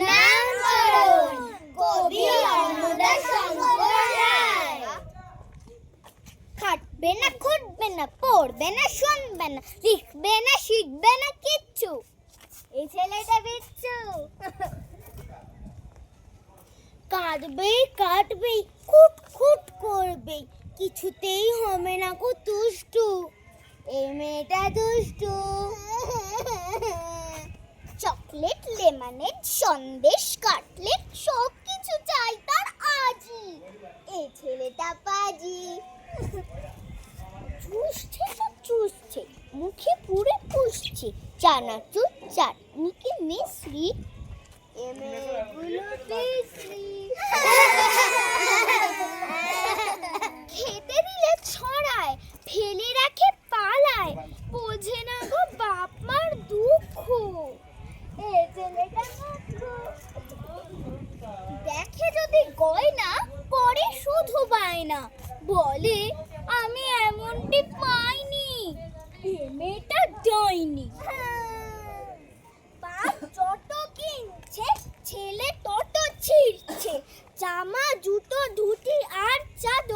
নামকরণ কবি অন্নদা শঙ্কর রায় খাটবে না, খুঁটবে না, পড়বে না, শুনবে না, লিখবে না, শিখবে না কিচ্ছু। এই ছেলেটা বিচ্ছু। কাঁদবেই কাটবেই খুট খুট করবে, কিছুতেই হবে না কো তুষ্টু। এই মেয়েটা দুষ্টু। চকলেট লেমনেড সন্দেশ কাটলেট সব কিছু চাই তার আজি এই ছেলেটা পাজি। চুষছে সব চুষছে, মুখে পুরে পুষছে, চানাচুর চাটনিকে মিশ্রি। গুলো মেয়েগুলো গয়না পরে শুধু বায়না। বলে, আমি এমনটি পাইনি। মেয়েটা বাপ যত কিনছে, ছেলে তত ছিঁড়ছে। জামা, জুতো, ধুতি আর চাদর